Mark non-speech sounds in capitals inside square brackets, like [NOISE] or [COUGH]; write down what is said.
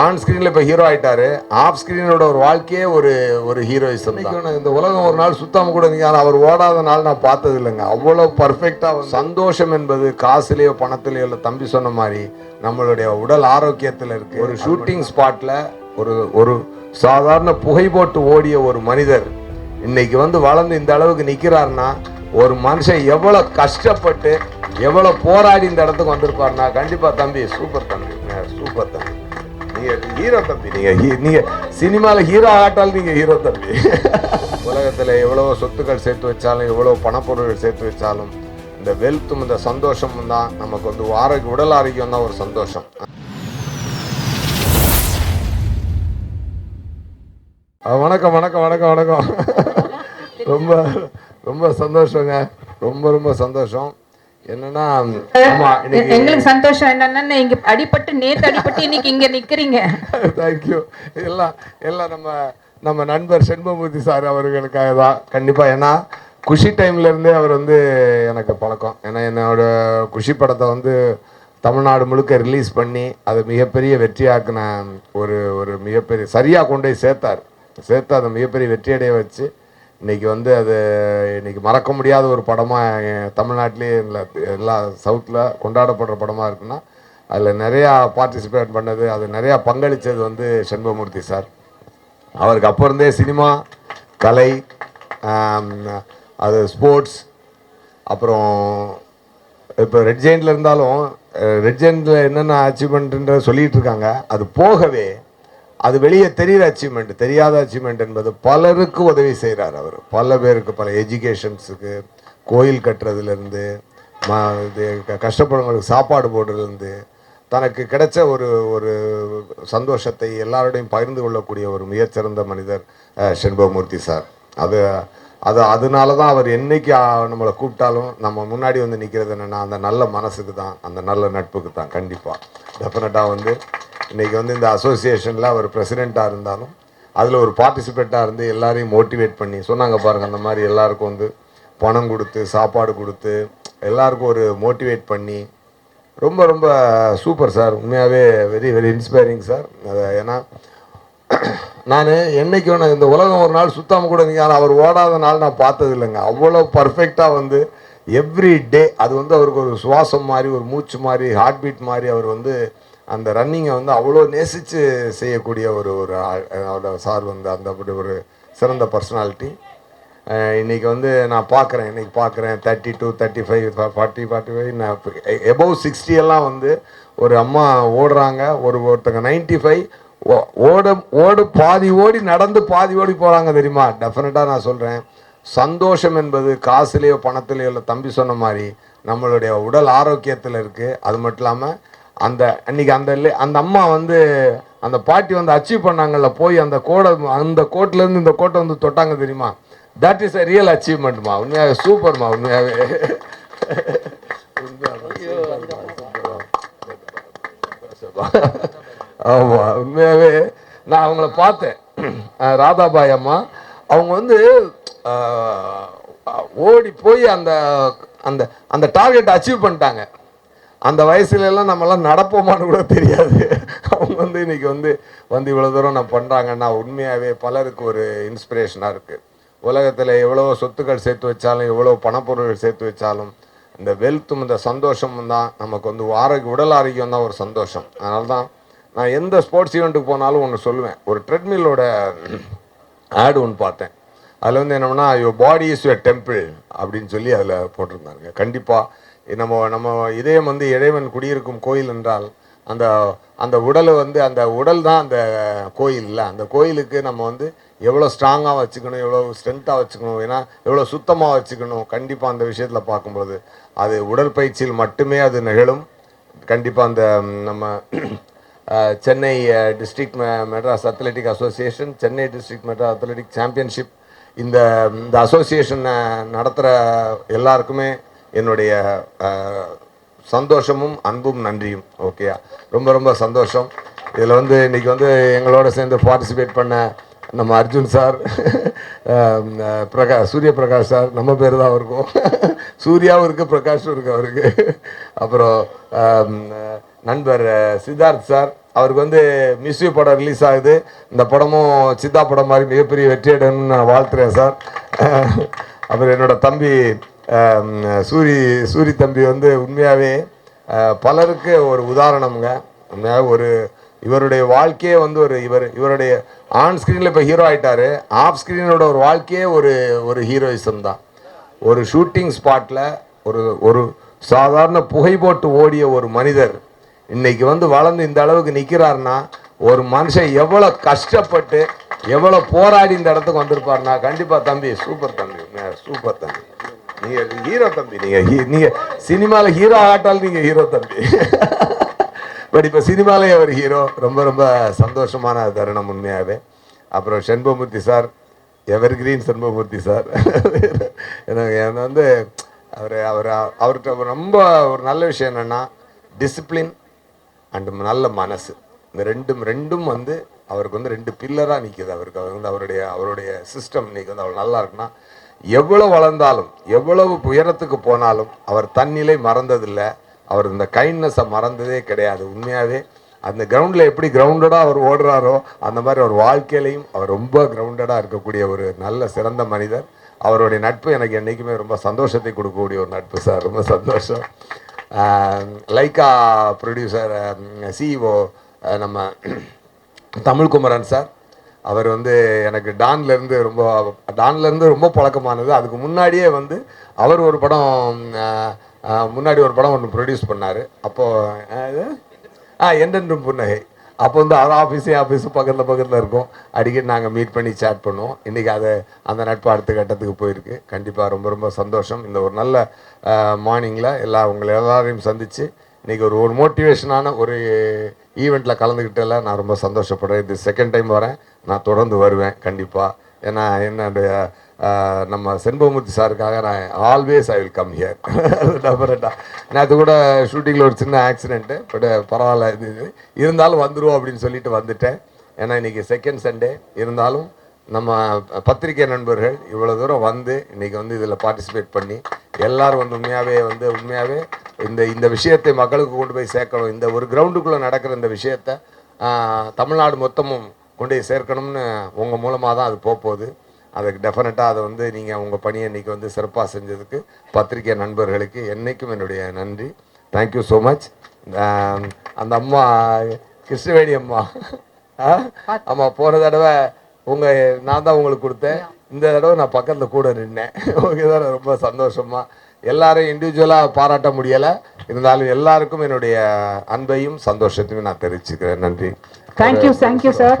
On ஸ்க்ரீனில் இப்போ hero ஆயிட்டாரு. ஆஃப் ஸ்க்ரீனோட ஒரு வாழ்க்கையே ஒரு ஒரு ஹீரோயிசம் இந்த உலகம் ஒரு நாள் சுத்தாம கூட நீங்க அவர் ஓடாத நாள் நான் பார்த்தது இல்லைங்க. அவ்வளோ பர்ஃபெக்டாக சந்தோஷம் என்பது காசுலேயோ பணத்திலேயோ இல்லை தம்பி சொன்ன மாதிரி நம்மளுடைய உடல் ஆரோக்கியத்தில் இருக்கு. ஒரு ஷூட்டிங் ஸ்பாட்டில் ஒரு ஒரு சாதாரண புகை போட்டு ஓடிய ஒரு மனிதர் இன்னைக்கு வந்து வளர்ந்து இந்த அளவுக்கு நிற்கிறாருன்னா ஒரு மனுஷன் எவ்வளோ கஷ்டப்பட்டு எவ்வளோ போராடி இந்த இடத்துக்கு வந்திருப்பாருன்னா கண்டிப்பாக தம்பி சூப்பர் தம்பி. சூப்பர் தம்பி. நீங்க ஹீரோ தம்பி நீங்க ஹீ- நீங்க சினிமால ஹீரோ ஆட்டால் நீங்க ஹீரோ தம்பி. உலகத்துல எவ்வளவு சொத்துக்கள் சேர்த்து வச்சாலும் எவ்வளவு பணப்பொருட்கள் சேர்த்து வச்சாலும் இந்த வெல்த்தும் இந்த சந்தோஷமும் தான் நமக்கு வந்து ஆரோக்கிய உடல் ஆரோக்கியம் தான் ஒரு சந்தோஷம். வணக்கம் வணக்கம் வணக்கம் வணக்கம். ரொம்ப ரொம்ப சந்தோஷங்க. ரொம்ப ரொம்ப சந்தோஷம். என்னன்னா எங்களுக்கு சந்தோஷம் என்னன்னா இங்க அடிபட்டு நேத்து அடிபட்டு இன்னைக்கு இங்க நிக்கிறீங்க. [LAUGHS] தேங்க்யூ எல்லாம் எல்லாம் நம்ம நம்ம நண்பர் செண்பமூர்த்தி சார் அவர்களுக்காக தான். கண்டிப்பாக ஏன்னா குஷி டைம்ல இருந்தே அவர் வந்து எனக்கு பழக்கம். ஏன்னா என்னோட குஷி படத்தை வந்து தமிழ்நாடு முழுக்க ரிலீஸ் பண்ணி அது மிகப்பெரிய வெற்றியாக்குன ஒரு ஒரு மிகப்பெரிய சரியாக கொண்டு போய் சேர்த்தார். சேர்த்து அதை மிகப்பெரிய வெற்றியடைய வச்சு இன்னைக்கு வந்து அது இன்னைக்கு மறக்க முடியாத ஒரு படமாக தமிழ்நாட்டிலேயே எல்லா சவுத்தில் கொண்டாடப்படுற படமாக இருக்குன்னா அதில் நிறையா பார்ட்டிசிபேட் பண்ணது அது நிறையா பங்களித்தது வந்து செண்பமூர்த்தி சார். அவருக்கு அப்போ இருந்தே சினிமா கலை அது ஸ்போர்ட்ஸ் அப்புறம் இப்போ ரெட்ஜெயின்ல இருந்தாலும் ரெட் என்னென்ன அச்சீவ்மெண்ட்டுன்ற சொல்லிகிட்டு இருக்காங்க. அது போகவே அது வெளியே தெரிகிற அச்சீவ்மெண்ட் தெரியாத அச்சீவ்மெண்ட் என்பது பலருக்கு உதவி செய்கிறார் அவர். பல பேருக்கு பல எஜுகேஷன்ஸுக்கு கோயில் கட்டுறதுலேருந்து ம இது க- கஷ்டப்படுறவங்களுக்கு சாப்பாடு போடுறதுலேருந்து தனக்கு கிடைச்ச ஒரு ஒரு சந்தோஷத்தை எல்லாரோடையும் பகிர்ந்து கொள்ளக்கூடிய ஒரு மிகச்சிறந்த மனிதர் செண்பகமூர்த்தி சார். அது அது அதனால தான் அவர் என்னைக்கு நம்மளை கூப்பிட்டாலும் நம்ம முன்னாடி வந்து நிற்கிறது என்னென்னா அந்த நல்ல மனசுக்கு தான் அந்த நல்ல நட்புக்கு தான் கண்டிப்பாக டெஃபினட்டாக வந்து இன்றைக்கி வந்து இந்த அசோசியேஷனில் அவர் பிரசிடெண்ட்டாக இருந்தாலும் அதில் ஒரு பார்ட்டிசிபேட்டாக இருந்து எல்லாரையும் மோட்டிவேட் பண்ணி சொன்னாங்க பாருங்கள் அந்த மாதிரி எல்லாருக்கும் வந்து பணம் கொடுத்து சாப்பாடு கொடுத்து எல்லாருக்கும் ஒரு மோட்டிவேட் பண்ணி ரொம்ப ரொம்ப சூப்பர் சார் உண்மையாகவே வெரி வெரி இன்ஸ்பைரிங் சார் அதை ஏன்னா நான் என்னைக்கும் நான் இந்த உலகம் ஒரு நாள் சுத்தாமல் கூட நீங்கள் அவர் ஓடாத நாள் நான் பார்த்தது இல்லைங்க. அவ்வளோ பர்ஃபெக்டாக வந்து எவ்ரி டே அது வந்து அவருக்கு ஒரு சுவாசம் மாதிரி ஒரு மூச்சு மாதிரி ஹார்ட் பீட் மாதிரி அவர் வந்து அந்த ரன்னிங்கை வந்து அவ்வளோ நேசித்து செய்யக்கூடிய ஒரு ஒரு ஆள். அவரோட சார் வந்து அந்த அப்படி ஒரு சிறந்த பர்சனாலிட்டி இன்றைக்கி வந்து நான் பார்க்குறேன் இன்றைக்கி பார்க்குறேன். Thirty two thirty five forty forty five நான் எபவ் சிக்ஸ்டி எல்லாம் வந்து ஒரு அம்மா ஓடுறாங்க. ஒரு ஒருத்தங்க நைன்டி ஃபைவ் ஓட ஓடு பாதி ஓடி நடந்து பாதி ஓடி போகிறாங்க தெரியுமா? டெஃபினட்டாக நான் சொல்கிறேன் சந்தோஷம் என்பது காசுலேயோ பணத்திலேயோ இல்லை தம்பி சொன்ன மாதிரி நம்மளுடைய உடல் ஆரோக்கியத்தில் இருக்குது அது மட்டும் இல்லாமல் அந்த அன்னைக்கு அந்த அந்த அம்மா வந்து அந்த பாட்டி வந்து அச்சீவ் பண்ணாங்கல்ல போய் அந்த கோடை அந்த கோட்லேருந்து இந்த கோட்டை வந்து தொட்டாங்க தெரியுமா? தட் இஸ் a ரியல் அச்சீவ்மெண்ட்மா உண்மையாகவே சூப்பர்மா உண்மையாகவே ஆமாம் உண்மையாகவே நான் அவங்கள பார்த்தேன். ராதாபாய் அம்மா அவங்க வந்து ஓடி போய் அந்த அந்த அந்த டார்கெட்டை அச்சீவ் பண்ணிட்டாங்க. அந்த வயசுலலாம் எல்லாம் நம்மலாம் நடப்போமான்னு கூட தெரியாது. அவங்க வந்து இன்றைக்கி வந்து வந்து இவ்வளோ தூரம் நான் பண்ணுறாங்கன்னா உண்மையாகவே பலருக்கு ஒரு இன்ஸ்பிரேஷனாக இருக்குது உலகத்தில் எவ்வளோ சொத்துக்கள் சேர்த்து வச்சாலும் எவ்வளோ பணப்பொருட்கள் சேர்த்து வச்சாலும் இந்த வெல்த்தும் இந்த சந்தோஷமும் தான் நமக்கு வந்து ஆரோக்கிய உடல் ஆரோக்கியம் தான் ஒரு சந்தோஷம். அதனால தான் நான் எந்த ஸ்போர்ட்ஸ் ஈவெண்ட்டுக்கு போனாலும் ஒன்று சொல்லுவேன். ஒரு ட்ரெட்மில்லோட ஆடு ஒன்று பார்த்தேன். அதில் வந்து என்னன்னா your body is your temple அப்படின்னு சொல்லி அதில் போட்டிருந்தாங்க. கண்டிப்பாக நம்ம நம்ம இதயம் வந்து இறைவன் குடியிருக்கும் கோயில் என்றால் அந்த அந்த உடலை வந்து அந்த உடல் தான் அந்த கோயில் இல்லை. அந்த கோயிலுக்கு நம்ம வந்து எவ்வளோ ஸ்ட்ராங்காக வச்சுக்கணும் எவ்வளோ ஸ்ட்ரென்த்தாக வச்சுக்கணும் ஏன்னா எவ்வளோ சுத்தமாக வச்சுக்கணும் கண்டிப்பாக அந்த விஷயத்தில் பார்க்கும்பொழுது அது உடற்பயிற்சியில் மட்டுமே அது நிகழும். கண்டிப்பாக அந்த நம்ம Chennai district Madras athletic association Chennai district Madras athletic championship இந்த இந்த அசோசியேஷனை நடத்துகிற எல்லாருக்குமே என்னுடைய சந்தோஷமும் அன்பும் நன்றியும். ஓகேயா ரொம்ப ரொம்ப சந்தோஷம். இதில் வந்து இன்றைக்கி வந்து எங்களோட சேர்ந்து பார்ட்டிசிபேட் பண்ண நம்ம அர்ஜுன் சார் அஹ், பிரகா சூரிய பிரகாஷ் சார் நம்ம பேர் தான் இருக்கும் சூர்யாவும் இருக்குது பிரகாஷும் இருக்குது அவருக்கு. அப்புறம் நண்பர் சித்தார்த் சார். அவருக்கு வந்து மிஸ்யூ படம் ரிலீஸ் ஆகுது. இந்த படமும் சித்தா படம் மாதிரி மிகப்பெரிய வெற்றி அடையணும்னு நான் வாழ்த்துறேன் சார். அப்புறம் என்னோட தம்பி சூரி சூரி தம்பி வந்து உண்மையாகவே பலருக்கு ஒரு உதாரணம்ங்க. உண்மையாக ஒரு இவருடைய வாழ்க்கையே வந்து ஒரு இவர் இவருடைய ஆன் ஸ்க்ரீனில் இப்போ ஹீரோ ஆகிட்டார் ஆஃப் ஸ்க்ரீனோட ஒரு வாழ்க்கையே ஒரு ஒரு ஹீரோயிசம் தான். ஒரு ஷூட்டிங் ஸ்பாட்டில் ஒரு ஒரு சாதாரண புகை போட்டு ஓடிய ஒரு மனிதர் இன்னைக்கு வந்து வளர்ந்து இந்த அளவுக்கு நிற்கிறாருன்னா ஒரு மனுஷன் எவ்வளோ கஷ்டப்பட்டு எவ்வளோ போராடி இந்த இடத்துக்கு வந்திருப்பாருன்னா கண்டிப்பாக தம்பி சூப்பர் தம்பி சூப்பர் தம்பி. நீங்கள் ஹீரோ தம்பி நீங்கள் நீங்கள் சினிமாவில் ஹீரோ ஆட்டால் நீங்கள் ஹீரோ தம்பி. பட் இப்போ சினிமாலே அவர் ஹீரோ. ரொம்ப ரொம்ப சந்தோஷமான தருணம் உண்மையாகவே அப்புறம் Senbamurthy sir evergreen Senbamurthy sir. எனக்கு என்ன வந்து அவர் அவர் அவர்கிட்ட ரொம்ப ஒரு நல்ல விஷயம் என்னென்னா டிசிப்ளின் அண்ட் நல்ல மனசு. இந்த ரெண்டும் ரெண்டும் வந்து அவருக்கு வந்து ரெண்டு பில்லராக நிற்கிது அவருக்கு. அவர் வந்து அவருடைய அவருடைய சிஸ்டம் இன்னைக்கு வந்து அவர் நல்லா இருக்குன்னா எவ்வளோ வளர்ந்தாலும் எவ்வளவு உயரத்துக்கு போனாலும் அவர் தன்னிலை மறந்ததில்லை. அவர் இந்த கைண்ட்னஸை மறந்ததே கிடையாது. உண்மையாகவே அந்த கிரவுண்டில் எப்படி கிரவுண்டடாக அவர் ஓடுறாரோ அந்த மாதிரி அவர் வாழ்க்கையிலையும் அவர் ரொம்ப கிரவுண்டடாக இருக்கக்கூடிய ஒரு நல்ல சிறந்த மனிதர். அவருடைய நட்பு எனக்கு என்றைக்குமே ரொம்ப சந்தோஷத்தை கொடுக்கக்கூடிய ஒரு நட்பு சார். ரொம்ப சந்தோஷம். லைக்கா ப்ரொடியூசர் சிஇஓ நம்ம தமிழ்குமரன் சார். அவர் வந்து எனக்கு டான்லேருந்து ரொம்ப டான்லேருந்து ரொம்ப பழக்கமானது. அதுக்கு முன்னாடியே வந்து அவர் ஒரு படம் முன்னாடி ஒரு படம் ஒன்று ப்ரொடியூஸ் பண்ணார். அப்போது ஆ என்றென்றும் புன்னகை. அப்போ வந்து அவர் ஆஃபீஸே ஆஃபீஸு பக்கத்தில் பக்கத்தில் இருக்கும். அடிக்கடி நாங்கள் மீட் பண்ணி சேட் பண்ணுவோம். இன்றைக்கி அதை அந்த நட்பு அடுத்த கட்டத்துக்கு போயிருக்கு. கண்டிப்பாக ரொம்ப ரொம்ப சந்தோஷம். இந்த ஒரு நல்ல மார்னிங்கில் எல்லா உங்களை எல்லாரையும் சந்தித்து இன்றைக்கி ஒரு ஒரு மோட்டிவேஷனான ஒரு ஈவெண்ட்டில் கலந்துக்கிட்டல நான் ரொம்ப சந்தோஷப்படுறேன். இது செகண்ட் டைம் வரேன். நான் தொடர்ந்து வருவேன் கண்டிப்பாக ஏன்னா என்னுடைய நம்ம செண்பகமூர்த்தி சாருக்காக நான் always I will come here டெஃபரெண்டாக நேற்று கூட ஷூட்டிங்கில் ஒரு சின்ன ஆக்சிடென்ட்டு பட் பரவாயில்ல இது இது. இருந்தாலும் வந்துருவோம் அப்படின்னு சொல்லிட்டு வந்துட்டேன். ஏன்னா இன்னைக்கு செகண்ட் சண்டே இருந்தாலும் நம்ம பத்திரிகை நண்பர்கள் இவ்வளோ தூரம் வந்து இன்றைக்கி வந்து இதில் பார்ட்டிசிபேட் பண்ணி எல்லோரும் வந்து உண்மையாகவே வந்து உண்மையாகவே இந்த இந்த விஷயத்தை மக்களுக்கு கொண்டு போய் சேர்க்கணும். இந்த ஒரு கிரவுண்டுக்குள்ளே நடக்கிற இந்த விஷயத்தை தமிழ்நாடு மொத்தமும் கொண்டு போய் சேர்க்கணும்னு உங்கள் மூலமாக தான் அது போகுது அதுக்கு டெஃபினட்டாக அதை வந்து நீங்கள் உங்கள் பணியை இன்னைக்கு வந்து சிறப்பாக செஞ்சதுக்கு பத்திரிகை நண்பர்களுக்கு என்றைக்கும் என்னுடைய நன்றி. தேங்க்யூ ஸோ மச் அந்த அம்மா கிருஷ்ணவேணி அம்மா ஆமாம் போன தடவை உங்க நான் தான் உங்களுக்கு கொடுத்தேன். இந்த தடவை நான் பக்கத்துல கூட நின்னேன். [LAUGHS] ஓகே தான் ரொம்ப சந்தோஷமா. எல்லாரும் இண்டிவிஜுவலாக பாராட்ட முடியலை. இருந்தாலும் எல்லாருக்கும் என்னுடைய அன்பையும் சந்தோஷத்தையும் நான் தெரிவிச்சுக்கிறேன். நன்றி. Thank you thank you sir